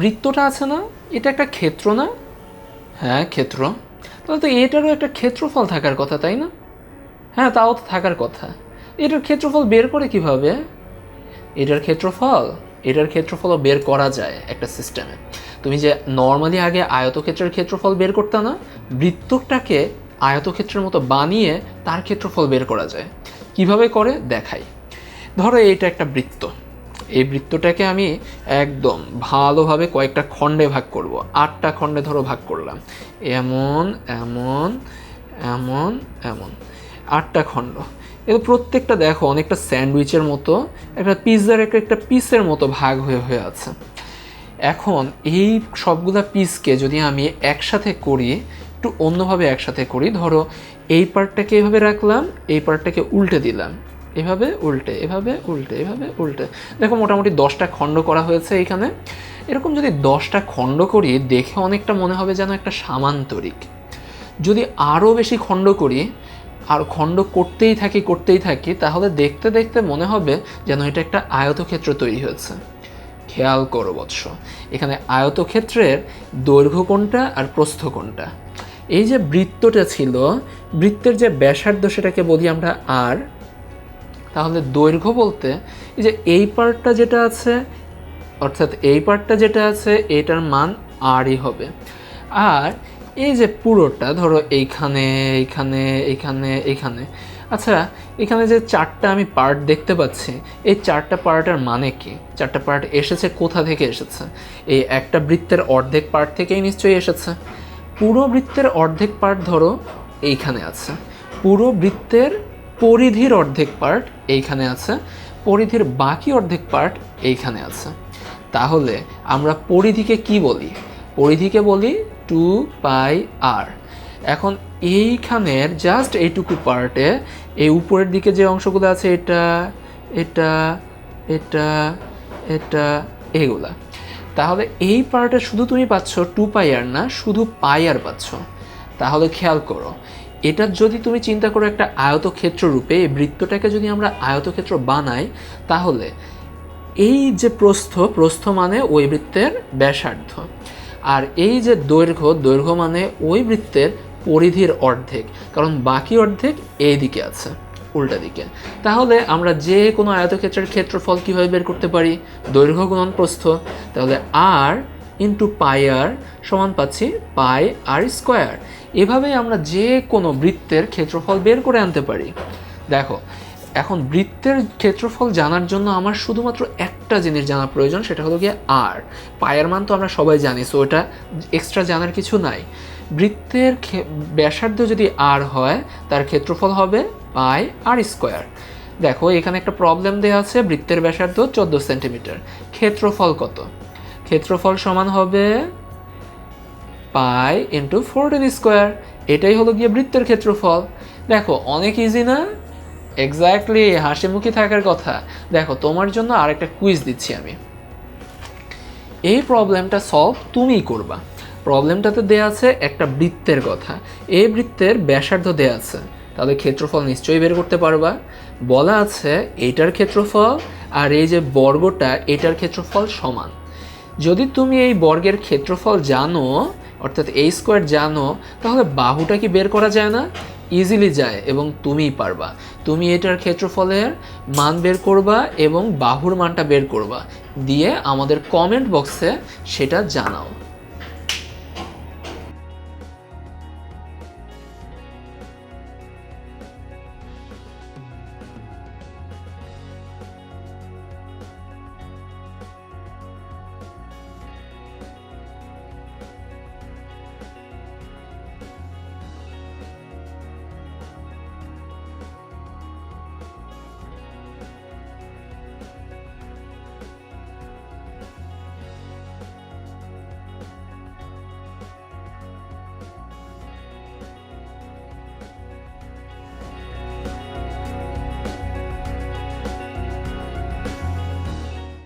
বৃত্তটা আছে না, এটা একটা ক্ষেত্র না? হ্যাঁ ক্ষেত্র। তাহলে তো এটারও একটা ক্ষেত্রফল থাকার কথা, তাই না? হ্যাঁ তাও তো থাকার কথা। এটার ক্ষেত্রফল বের করে কীভাবে? এটার ক্ষেত্রফল, এটার ক্ষেত্রফলও বের করা যায় একটা সিস্টেমে তুমি যে নর্মালি আগে আয়তক্ষেত্রের ক্ষেত্রফল বের করতে না বৃত্তটাকে আয়তক্ষেত্রের মতো বানিয়ে তার ক্ষেত্রফল বের করা যায়। কীভাবে করে? দেখাই। ধরো এটা একটা বৃত্ত। এই বৃত্তটাকে আমি একদম ভালোভাবে কয়েকটা খণ্ডে ভাগ করব। আটটা খণ্ডে ধরো ভাগ করলাম। এমন এমন এমন এমন। আটটা খণ্ড। এগুলো প্রত্যেকটা দেখো, অনেকটা স্যান্ডউইচের মতো, একটা পিৎজার একটা একটা পিসের মতো ভাগ হয়ে হয়ে আছে। এখন এই সবগুলা পিসকে যদি আমি একসাথে করি, একটু অন্যভাবে একসাথে করি, ধরো এই পার্টটাকে এভাবে রাখলাম, এই পার্টটাকে উল্টে দিলাম। এভাবে উল্টে এভাবে উল্টে এভাবে উল্টে। দেখো, মোটামুটি দশটা খণ্ড করা হয়েছে এইখানে এরকম যদি দশটা খণ্ড করি, দেখে অনেকটা মনে হবে যেন একটা সামান্তরিক। যদি আরও বেশি খণ্ড করি, আর খণ্ড করতেই থাকি করতেই থাকি, তাহলে দেখতে দেখতে মনে হবে যেন এটা একটা আয়তক্ষেত্র তৈরি হয়েছে। খেয়াল করো বৎস, এখানে আয়তক্ষেত্রের দৈর্ঘ্য কোনটা আর প্রস্থ কোনটা? এই যে বৃত্তটা ছিল, বৃত্তের যে ব্যাসার্ধ সেটাকে বলি আমরা আর তাহলে দৈর্ঘ্য বলতে এই যে এই পার্টটা যেটা আছে, অর্থাৎ এই পার্টটা যেটা আছে, এটার মান আরই হবে। আর এই যে পুরোটা, ধরো এইখানে এইখানে এইখানে এইখানে। আচ্ছা এখানে যে চারটা আমি পার্ট দেখতে পাচ্ছি, এই চারটা পার্টের মানে কি? চারটা পার্ট এসেছে কোথা থেকে এসেছে? এই একটা বৃত্তের অর্ধেক পার্ট থেকেই নিশ্চয়ই এসেছে। পুরো বৃত্তের অর্ধেক পার্ট ধরো এইখানে আছে। পুরো বৃত্তের পরিধির অর্ধেক পার্ট এইখানে আছে, পরিধির বাকি অর্ধেক পার্ট এইখানে আছে। তাহলে আমরা পরিধিকে কি বলি? পরিধিকে বলি টু পাই আর এখন এইখানের জাস্ট এইটুকু পার্টে এই উপরের দিকে যে অংশগুলো আছে এটা এটা এটা এটা, এগুলা। তাহলে এই পার্টে শুধু তুমি পাচ্ছ টু পাই আর না, শুধু পাই আর পাচ্ছ। তাহলে খেয়াল করো এটা যদি তুমি চিন্তা করো একটা আয়তক্ষেত্র রূপে, এই বৃত্তটাকে যদি আমরা আয়তক্ষেত্র বানাই, তাহলে এই যে প্রস্থ প্রস্থ মানে ওই বৃত্তের ব্যাসার্ধ। আর এই যে দৈর্ঘ্য দৈর্ঘ্য মানে ওই বৃত্তের পরিধির অর্ধেক, কারণ বাকি অর্ধেক এই দিকে আছে, উল্টা দিকে। তাহলে আমরা যে কোনো আয়তক্ষেত্রের ক্ষেত্রফল কীভাবে বের করতে পারি? দৈর্ঘ্য গুণন প্রস্থ। তাহলে আর ইন্টু পাই আর সমান পাচ্ছি পাই আর স্কোয়ার এভাবেই আমরা যে কোনো বৃত্তের ক্ষেত্রফল বের করে আনতে পারি। দেখো, এখন বৃত্তের ক্ষেত্রফল জানার জন্য আমার শুধুমাত্র একটা জিনিস জানা প্রয়োজন, সেটা হলো গিয়ে আর পায়ের মান তো আমরা সবাই জানি সো এটা এক্সট্রা জানার কিছু নাই। বৃত্তের ব্যাসার্ধ যদি আর হয়, তার ক্ষেত্রফল হবে পাই আর স্কোয়ার দেখো, এখানে একটা প্রবলেম দেওয়া আছে, বৃত্তের ব্যাসার্ধ চোদ্দ সেন্টিমিটার। ক্ষেত্রফল কত? ক্ষেত্রফল সমান হবে পাই ইন্টু ফোরটিন স্কোয়ার এটাই হলো গিয়ে বৃত্তের ক্ষেত্রফল। দেখো, অনেক ইজি না? এক্স্যাক্টলি হাসি মুখে থাকার কথা। দেখো, তোমার জন্য আরেকটা কুইজ দিচ্ছি আমি। এই প্রবলেমটা সলভ তুমিই করবা। প্রবলেমটাতে দেয়া আছে একটা বৃত্তের কথা। এই বৃত্তের ব্যাসার্ধ দেয়া আছে। তাহলে ক্ষেত্রফল নিশ্চয়ই বের করতে পারবা। বলা আছে এটার ক্ষেত্রফল আর এই যে বর্গটা, এটার ক্ষেত্রফল সমান। যদি তুমি এই বর্গের ক্ষেত্রফল জানো, অর্থাৎ এই স্কোয়ার জানো, তাহলে বাহুটা কি বের করা যায় না? ইজিলি যায়, এবং তুমিই পারবা। তুমি এটার ক্ষেত্রফলের মান বের করবা এবং বাহুর মানটা বের করবা। দিয়ে আমাদের কমেন্ট বক্সে সেটা জানাও।